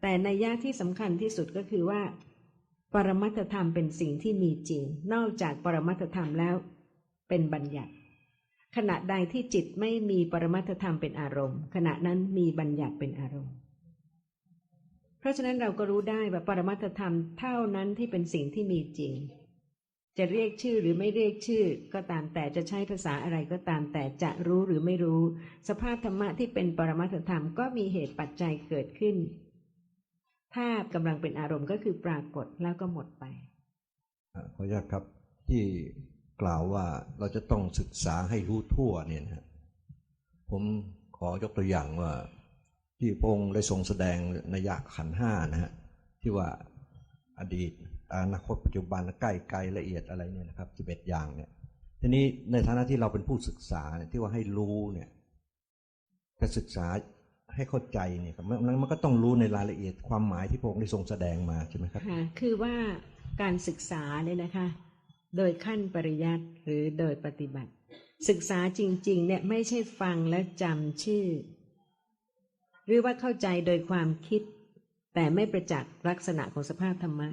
แต่ในยะที่สำคัญที่สุดก็คือว่า ปรมัตธรรมเป็นสิ่งที่มีจริง นอกจากปรมัตธรรมแล้ว เป็นบัญญัติ ขณะใดที่จิตไม่มีปรมัตธรรมเป็นอารมณ์ ขณะนั้นมีบัญญัติเป็นอารมณ์ เพราะฉะนั้นเราก็รู้ได้ว่าปรมัตธรรมเท่านั้นที่เป็นสิ่งที่มีจริง จะเรียกชื่อหรือไม่เรียกชื่อ ก็ตามแต่จะใช้ภาษาอะไรก็ตามแต่จะรู้หรือไม่รู้ สภาพธรรมะที่เป็นปรมัตธรรมก็มีเหตุปัจจัยเกิดขึ้น ถ้ากำลังเป็นอารมณ์ก็คือปรากฏแล้วก็หมดไปอ่าขออนุญาตครับที่กล่าวว่าเราจะต้องศึกษาให้รู้ทั่วเนี่ยนะผมขอยกตัวอย่างว่า ที่พงค์ได้ทรงแสดงในยะขันห้านะฮะที่ว่าอดีตอนาคตปัจจุบันใกล้ไกลละเอียดอะไรเนี่ยนะครับสิบเอ็ดอย่างเนี่ยทีนี้ในฐานะที่เราเป็นผู้ศึกษาเนี่ยที่ว่าให้รู้เนี่ยจะศึกษา ให้เข้าใจเนี่ยครับมันมันก็ต้องรู้ในรายละเอียดความหมายที่พระองค์ได้ทรงแสดงมาใช่ไหมครับค่ะคือว่าการศึกษาเนี่ยนะคะ โดยขั้นปริยัติหรือโดยปฏิบัติ ศึกษาจริง ๆ เนี่ยไม่ใช่ฟังและจำชื่อ หรือว่าเข้าใจโดยความคิด แต่ไม่ประจักษ์ลักษณะของสภาพธรรมะ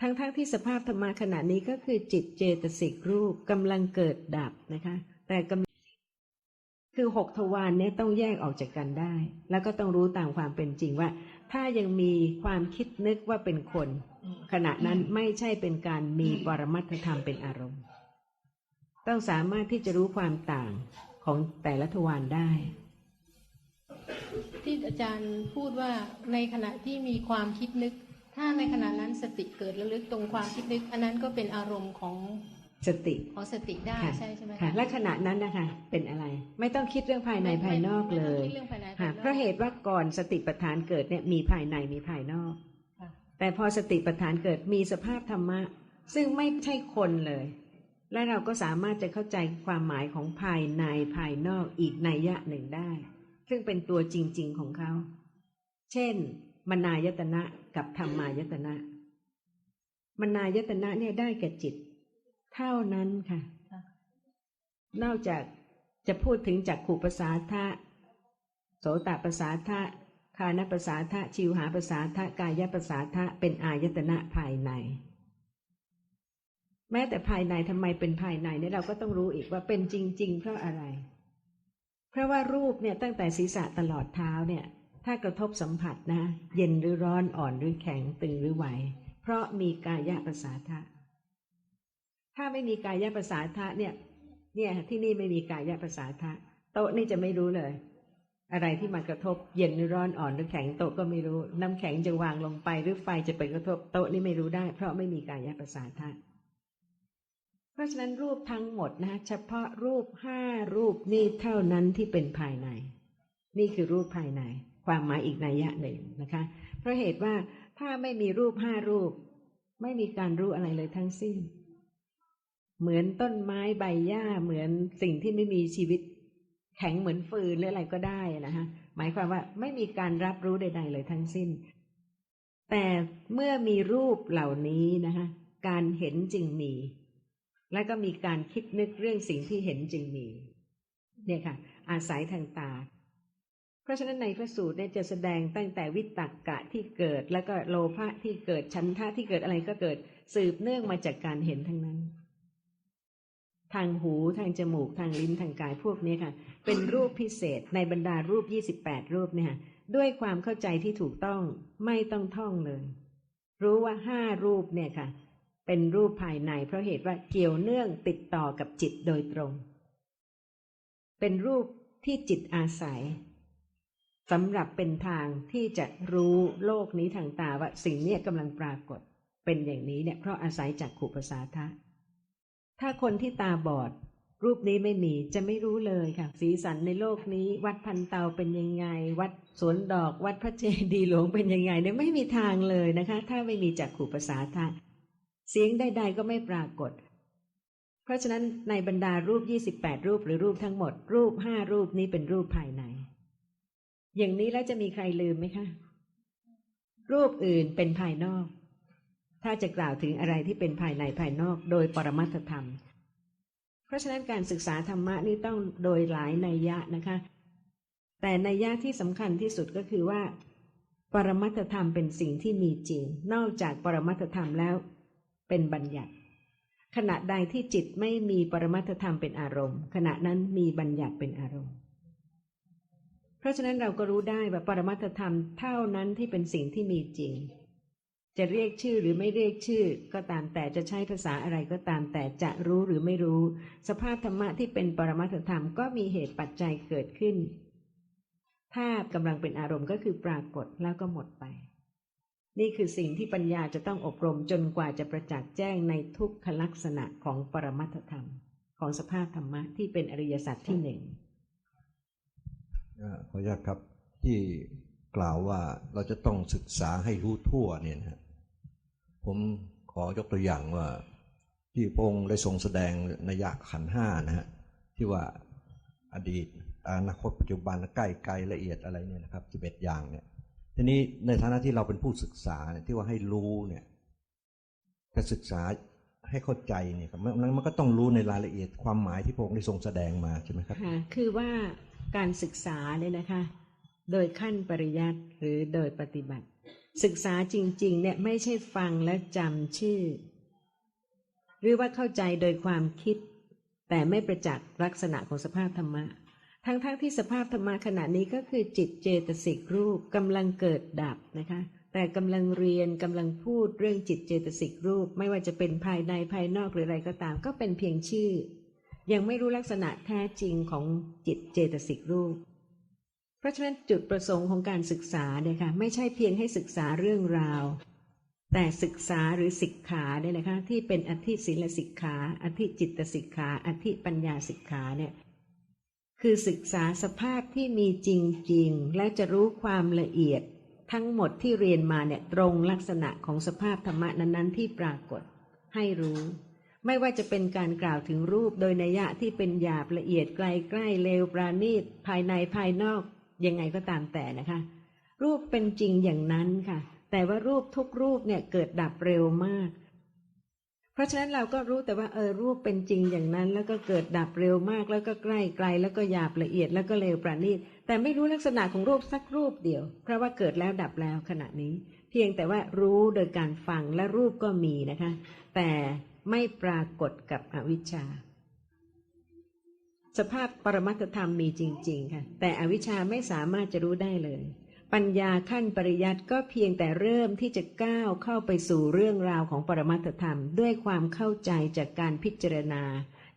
ทั้งๆทที่สภาพธรรมะขณะนี้ก็คือจิตเจตสิกรูปกำลังเกิดดับนะคะ แต่กำ คือหกทวารเนี่ยต้องแยกออกจากกันได้ แล้วก็ต้องรู้ตามความเป็นจริงว่า ถ้ายังมีความคิดนึกว่าเป็นคน ขณะนั้นไม่ใช่เป็นการมีปรมัตถธรรมเป็นอารมณ์ ต้องสามารถที่จะรู้ความต่างของแต่ละทวารได้ ที่อาจารย์พูดว่าในขณะที่มีความคิดนึก ถ้าในขณะนั้นสติเกิดระลึกตรงความคิดนึก อันนั้นก็เป็นอารมณ์ของ สติของสติได้ค่ะใช่ใช่ไหมค่ะและขณะนั้นนะคะเป็นอะไร ไม่ต้องคิดเรื่องภายในไม่ภายนอกไม่เลไม่ต้ยงคิดเรื่องภายในค่ะภายนอกเพราะเหตุว่าก่อนสติปัฏฐานเกิดเนี่ยมีภายในมีภายนอกค่ะแต่พอสติปัฏฐานเกิดมีสภาพธรรมะ ซึ่งไม่ใช่คนเลย และเราก็สามารถจะเข้าใจความหมายของภายในภายนอกอีกนัยยะหนึ่งได้ ซึ่งเป็นตัวจริง ๆของเขา เช่น มนายตนะกับธรรมายตนะ มนายตนะเนี่ยได้แก่จิต เท่านั้นค่ะค่ะ นอกจากจะพูดถึงจักขุปสาทะโสตประสาทะคานประสาทะชิวหาประสาทะกายประสาทะเป็นอายตนะภายใน แม้แต่ภายในทำไมเป็นภายในเนี่ยเราก็ต้องรู้อีกว่าเป็นจริง ๆ เพราะอะไร เพราะว่ารูปเนี่ยตั้งแต่ศีรษะตลอดเท้าเนี่ย ถ้ากระทบสัมผัสนะ เย็นหรือร้อนอ่อนหรือแข็งตึงหรือไหว เพราะมีกายประสาทะ ถ้าไม่มีกายประสาทะเนี่ย เนี่ยที่นี่ไม่มีกายประสาทะโต๊ะนี่จะไม่รู้เลย อะไรที่มากระทบเย็นหรือร้อนอ่อนหรือแข็งโต๊ะก็ไม่รู้ น้ำแข็งจะวางลงไปหรือไฟจะไปกระทบโต๊ะนี่ไม่รู้ได้ เพราะไม่มีกายประสาทะเพราะฉะนั้นรูปทั้งหมดนะเฉพาะรูปห้ารูปนี่เท่านั้นที่เป็นภายใน นี่คือรูปภายใน ความหมายอีกนัยยะหนึ่งนะคะ เพราะเหตุว่าถ้าไม่มีรูปห้ารูป ไม่มีการรู้อะไรเลยทั้งสิ้น เหมือนต้นไม้ใบหญ้าเหมือนสิ่งที่ไม่มีชีวิต แข็งเหมือนฟืนหรืออะไรก็ได้นะฮะหมายความว่าไม่มีการรับรู้ใด ๆ เลยทั้งสิ้น แต่เมื่อมีรูปเหล่านี้นะคะการเห็นจึงมี และก็มีการคิดนึกเรื่องสิ่งที่เห็นจึงมีเนี่ยค่ะ อาศัยทางตา เพราะฉะนั้นในพระสูตรเนี่ยจะแสดงตั้งแต่วิตกกะที่เกิด แล้วก็โลภะที่เกิดชันทะที่เกิดอะไรก็เกิด สืบเนื่องมาจากการเห็นทั้งนั้น ทางหูทางจมูกทางลิ้นทางกายพวกนี้ค่ะ เป็นรูปพิเศษในบรรดารูป28รูปเนี่ยด้วยความเข้าใจที่ถูกต้องไม่ต้องท่องเลย รู้ว่าห้ารูปเนี่ยค่ะ เป็นรูปภายในเพราะเหตุว่าเกี่ยวเนื่องติดต่อกับจิตโดยตรง เป็นรูปที่จิตอาศัยสำหรับเป็นทางที่จะรู้โลกนี้ทางตาว่าสิ่งนี้กำลังปรากฏ เป็นอย่างนี้เนี่ยเพราะอาศัยจากขูปสาทะ ถ้าคนที่ตาบอด รูปนี้ไม่มีจะไม่รู้เลยค่ะ สีสันในโลกนี้ วัดพันเตาเป็นยังไง วัดสวนดอก วัดพระเจดีย์หลวงเป็นยังไงเนี่ยไม่มีทางเลยนะคะ ถ้าไม่มีจักขู่ภาษาทะเสียงใด ๆ ก็ไม่ปรากฏ เพราะฉะนั้นในบรรดารูป 28 รูปหรือรูปทั้งหมด รูปห้ารูปนี้เป็นรูปภายใน อย่างนี้แล้วจะมีใครลืมไหมคะ รูปอื่นเป็นภายนอก ถ้าจะกล่าวถึงอะไรที่เป็นภายในภายนอกโดยปรมัตถธรรม เพราะฉะนั้นการศึกษาธรรมะนี่ต้องโดยหลายนัยยะนะคะ แต่นัยยะที่สำคัญที่สุดก็คือว่า ปรมัตถธรรมเป็นสิ่งที่มีจริง นอกจากปรมัตถธรรมแล้ว เป็นบัญญัติ ขณะใดที่จิตไม่มีปรมัตถธรรมเป็นอารมณ์ ขณะนั้นมีบัญญัติเป็นอารมณ์เพราะฉะนั้นเราก็รู้ได้ว่าปรมัตถธรรมเท่านั้นที่เป็นสิ่งที่มีจริง จะเรียกชื่อหรือไม่เรียกชื่อ ก็ตามแต่จะใช้ภาษาอะไรก็ตามแต่จะรู้หรือไม่รู้ สภาพธรรมะที่เป็นปรมัตถธรรมก็มีเหตุปัจจัยเกิดขึ้น ถ้ากำลังเป็นอารมณ์ก็คือปรากฏแล้วก็หมดไป นี่คือสิ่งที่ปัญญาจะต้องอบรมจนกว่าจะประจักษ์แจ้งในทุกขลักษณะของปรมัตถธรรม ของสภาพธรรมะที่เป็นอริยสัจที่หนึ่งขออนุญาตครับที่ กล่าวว่าเราจะต้องศึกษาให้รู้ทั่วเนี่ยนะผมขอยกตัวอย่างว่า ที่พระองค์ได้ทรงแสดงนัยยะขันห้านะฮะที่ว่าอดีตอนาคตปัจจุบันใกล้ไกลละเอียดอะไรเนี่ยนะครับสิบเอ็ดอย่างเนี่ย ทีนี้ในฐานะที่เราเป็นผู้ศึกษาเนี่ยที่ว่าให้รู้เนี่ยจะศึกษาให้เข้าใจเนี่ยครับมันมันก็ต้องรู้ในรายละเอียดความหมายที่พระองค์ได้ทรงแสดงมาใช่ไหมครับค่ะคือว่าการศึกษาเนี่ยนะคะ โดยขั้นปริยัติหรือโดยปฏิบัติ ศึกษาจริง ๆ เนี่ยไม่ใช่ฟังและจำชื่อ หรือว่าเข้าใจโดยความคิด แต่ไม่ประจักษ์ลักษณะของสภาพธรรมะ ทั้งๆทที่สภาพธรรมะขณะนี้ก็คือจิตเจตสิกรูปกำลังเกิดดับนะคะแต่กำลังเรียนกำลังพูดเรื่องจิตเจตสิกรูป ไม่ว่าจะเป็นภายในภายนอกหรืออะไรก็ตาม ก็เป็นเพียงชื่อ ยังไม่รู้ลักษณะแท้จริงของจิตเจตสิกรูป เพราะฉะนั้นจุดประสงค์ของการศึกษาเนี่ยค่ะไม่ใช่เพียงให้ศึกษาเรื่องราว แต่ศึกษาหรือสิกขาเนี่ยนะคะที่เป็นอธิศีลสิกขาอธิจิตสิกขาอธิปัญญาสิกขาเนี่ยคือศึกษาสภาพที่มีจริงๆ และจะรู้ความละเอียดทั้งหมดที่เรียนมาเนี่ยตรงลักษณะของสภาพธรรมะนั้นๆ ที่ปรากฏให้รู้ ไม่ว่าจะเป็นการกล่าวถึงรูปโดยนัยยะที่เป็นหยาบละเอียดไกลใกล้เลวปราณีตภายในภายนอก ยังไงก็ตามแต่นะคะ รูปเป็นจริงอย่างนั้นค่ะ แต่ว่ารูปทุกรูปเนี่ยเกิดดับเร็วมาก เพราะฉะนั้นเราก็รู้แต่ว่าเออรูปเป็นจริงอย่างนั้น แล้วก็เกิดดับเร็วมาก แล้วก็ใกล้ไกล แล้วก็หยาบละเอียดแล้วก็เลวปราณีตแต่ไม่รู้ลักษณะของรูปสักรูปเดียว เพราะว่าเกิดแล้วดับแล้วขณะนี้ เพียงแต่ว่ารู้โดยการฟังและรูปก็มีนะคะ แต่ไม่ปรากฏกับอวิชชา สภาพปรมัตธรรมมีจริง ๆ ค่ะ แต่อวิชชาไม่สามารถจะรู้ได้เลย ปัญญาขั้นปริยัติก็เพียงแต่เริ่มที่จะก้าวเข้าไปสู่เรื่องราวของปรมัตธรรม ด้วยความเข้าใจจากการพิจารณา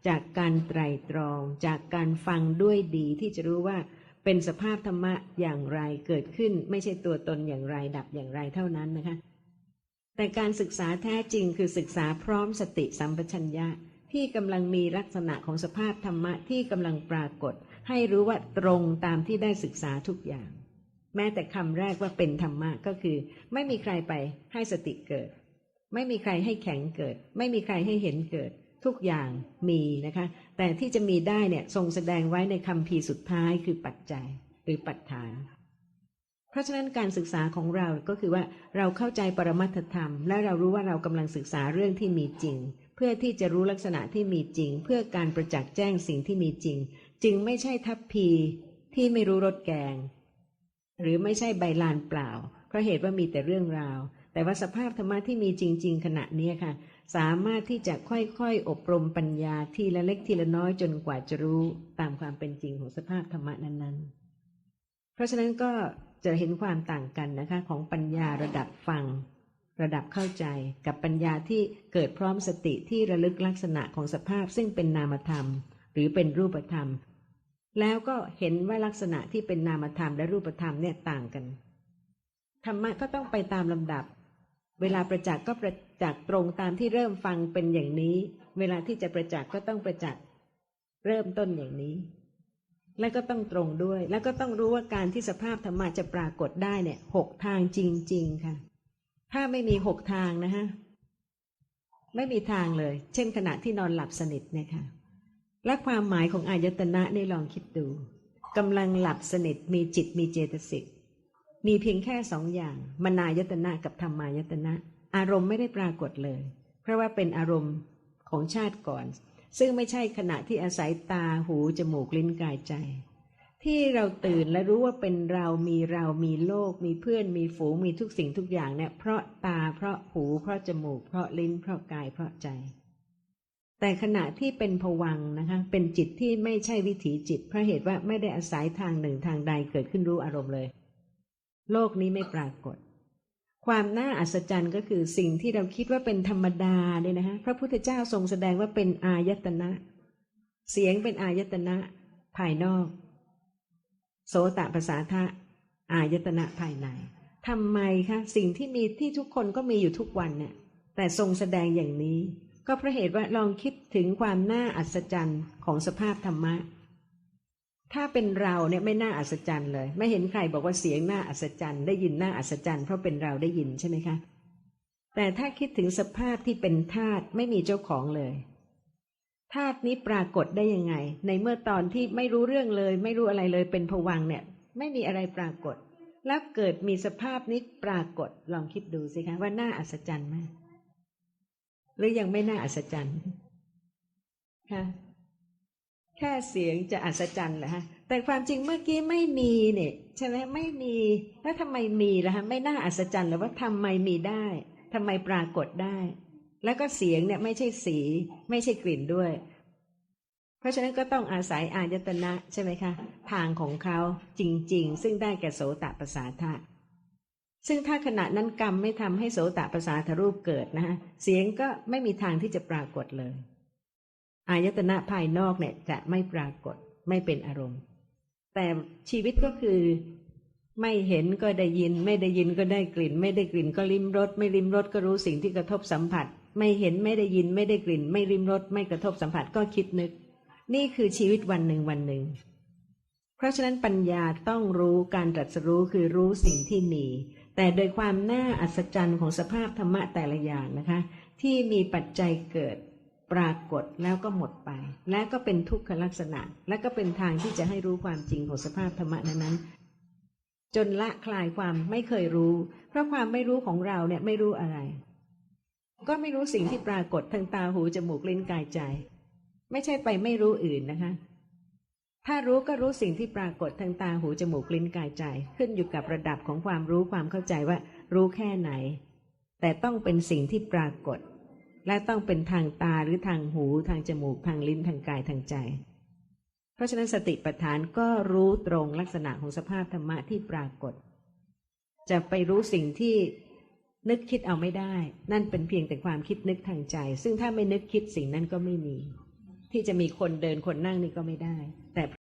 จากการไตรตรอง จากการฟังด้วยดีที่จะรู้ว่าเป็นสภาพธรรมะอย่างไรเกิดขึ้น ไม่ใช่ตัวตนอย่างไรดับอย่างไรเท่านั้นนะคะ แต่การศึกษาแท้จริงคือศึกษาพร้อมสติสัมปชัญญะ ที่กำลังมีลักษณะของสภาพธรรมะที่กำลังปรากฏ ให้รู้ว่าตรงตามที่ได้ศึกษาทุกอย่าง แม้แต่คำแรกว่าเป็นธรรมะก็คือ ไม่มีใครไปให้สติเกิด ไม่มีใครให้แข็งเกิด ไม่มีใครให้เห็นเกิด ทุกอย่างมีนะคะ แต่ที่จะมีได้เนี่ยทรงแสดงไว้ในคำพีสุดท้ายคือปัจจัยหรือปัจฐานเพราะฉะนั้นการศึกษาของเราก็คือว่าเราเข้าใจปรมัตถธรรม และเรารู้ว่าเรากำลังศึกษาเรื่องที่มีจริง พื่อที่จะรู้ลักษณะที่มีจริง เพื่อการประจักษ์แจ้งสิ่งที่มีจริง จึงไม่ใช่ทัพพีที่ไม่รู้รสแกง หรือไม่ใช่ใบลานเปล่า เพราะเหตุว่ามีแต่เรื่องราว แต่ว่าสภาพธรรมะที่มีจริง ๆ ขณะนี้ค่ะ สามารถที่จะค่อยๆ อบรมปัญญาทีละเล็กทีละน้อยจนกว่าจะรู้ตามความเป็นจริงของสภาพธรรมะนั้นๆ เพราะฉะนั้นก็จะเห็นความต่างกันนะคะของปัญญาระดับฟัง ระดับเข้าใจกับปัญญาที่เกิดพร้อมสติที่ระลึกลักษณะของสภาพซึ่งเป็นนามธรรม หรือเป็นรูปธรรม แล้วก็เห็นว่าลักษณะที่เป็นนามธรรมและรูปธรรมเนี่ยต่างกันธรรมะก็ต้องไปตามลำดับ เวลาประจักษ์ก็ประจักษ์ตรงตามที่เริ่มฟังเป็นอย่างนี้ เวลาที่จะประจักษ์ก็ต้องประจักษ์เริ่มต้นอย่างนี้ และก็ต้องตรงด้วย แล้วก็ต้องรู้ว่าการที่สภาพธรรมะจะปรากฏได้เนี่ยหกทางจริง ๆ ค่ะ ถ้าไม่มีหกทางนะฮะไม่มีทางเลย เช่นขณะที่นอนหลับสนิทเนี่ยค่ะ และความหมายของอายตนะนี่ลองคิดดูกำลังหลับสนิทมีจิตมีเจตสิกมีเพียงแค่สองอย่างมนายตนะกับธรรมายตนะ อารมณ์ไม่ได้ปรากฏเลย เพราะว่าเป็นอารมณ์ของชาติก่อน ซึ่งไม่ใช่ขณะที่อาศัยตาหู จมูก ลิ้นกายใจ ที่เราตื่นและรู้ว่าเป็นเรามีเรามีโลก มีเพื่อนมีฝูงมีทุกสิ่งทุกอย่างเนี่ย เพราะตาเพราะหู เพราะจมูก เพราะลิ้น เพราะกายเพราะใจ แต่ขณะที่เป็นผวังนะคะ เป็นจิตที่ไม่ใช่วิถีจิต เพราะเหตุว่าไม่ได้อาศัยทางหนึ่งทางใดเกิดขึ้นรู้อารมณ์เลย โลกนี้ไม่ปรากฏ ความน่าอัศจรรย์ก็คือสิ่งที่เราคิดว่าเป็นธรรมดาเนี่ยนะคะพระพุทธเจ้าทรงแสดงว่าเป็นอายตนะ เสียงเป็นอายตนะ ภายนอก โสตภาษาทะอายตนะภายในทำไมคะสิ่งที่มีที่ทุกคนก็มีอยู่ทุกวันเนี่ยแต่ทรงแสดงอย่างนี้ ก็เพราะเหตุว่าลองคิดถึงความน่าอัศจรรย์ของสภาพธรรมะ ถ้าเป็นเราเนี่ยไม่น่าอัศจรรย์เลย ไม่เห็นใครบอกว่าเสียงน่าอัศจรรย์ได้ยินน่าอัศจรรย์เพราะเป็นเราได้ยินใช่ไหมคะ แต่ถ้าคิดถึงสภาพที่เป็นธาตุไม่มีเจ้าของเลย ธาตุนี้ปรากฏได้ยังไง ในเมื่อตอนที่ไม่รู้เรื่องเลย ไม่รู้อะไรเลยเป็นผวังเนี่ย ไม่มีอะไรปรากฏ แล้วเกิดมีสภาพนี้ปรากฏลองคิดดูสิคะว่าน่าอัศจรรย์ไหมหรือยังไม่น่าอัศจรรย์ค่ะแค่เสียงจะอัศจรรย์เหรอฮะแต่ความจริงเมื่อกี้ไม่มีเนี่ยใช่ไหมไม่มีแล้วทำไมมีล่ะฮะไม่น่าอัศจรรย์หรือว่าทำไมมีได้ทำไมปรากฏได้ แล้วก็เสียงเนี่ยไม่ใช่สี ไม่ใช่กลิ่นด้วย เพราะฉะนั้นก็ต้องอาศัยอายตนะใช่ไหมคะ ทางของเขาจริง ๆ ซึ่งได้แก่โสตประสาทะซึ่งถ้าขณะนั้นกรรมไม่ทำให้โสตประสาทรูปเกิดนะฮะเสียงก็ไม่มีทางที่จะปรากฏเลย อายตนะภายนอกเนี่ยจะไม่ปรากฏไม่เป็นอารมณ์ แต่ชีวิตก็คือไม่เห็นก็ได้ยิน ไม่ได้ยินก็ได้กลิ่น ไม่ได้กลิ่นก็ลิ้มรสไม่ลิ้มรสก็รู้สิ่งที่กระทบสัมผัส ไม่เห็นไม่ได้ยินไม่ได้กลิ่น ไม่ลิ้มรสไม่กระทบสัมผัสก็คิดนึก นี่คือชีวิตวันหนึ่งวันหนึ่ง เพราะฉะนั้นปัญญาต้องรู้การตรัสรู้คือรู้สิ่งที่มี แต่โดยความน่าอัศจรรย์ของสภาพธรรมะแต่ละอย่างนะคะ ที่มีปัจจัยเกิดปรากฏแล้วก็หมดไป และก็เป็นทุกขลักษณะ และก็เป็นทางที่จะให้รู้ความจริงของสภาพธรรมะนั้นๆจนละคลายความไม่เคยรู้ เพราะความไม่รู้ของเราเนี่ยไม่รู้อะไร ก็ไม่รู้สิ่งที่ปรากฏทางตาหูจมูกลิ้นกายใจ ไม่ใช่ไปไม่รู้อื่นนะคะ ถ้ารู้ก็รู้สิ่งที่ปรากฏทางตาหูจมูกลิ้นกายใจ ขึ้นอยู่กับระดับของความรู้ความเข้าใจว่ารู้แค่ไหน แต่ต้องเป็นสิ่งที่ปรากฏ และต้องเป็นทางตาหรือทางหูทางจมูกทางลิ้นทางกายทางใจ เพราะฉะนั้นสติปัฏฐานก็รู้ตรงลักษณะของสภาพธรรมะที่ปรากฏ จะไปรู้สิ่งที่ นึกคิดเอาไม่ได้ นั่นเป็นเพียงแต่ความคิดนึกทางใจ ซึ่งถ้าไม่นึกคิดสิ่งนั้นก็ไม่มี ที่จะมีคนเดินคนนั่งนี่ก็ไม่ได้ แต่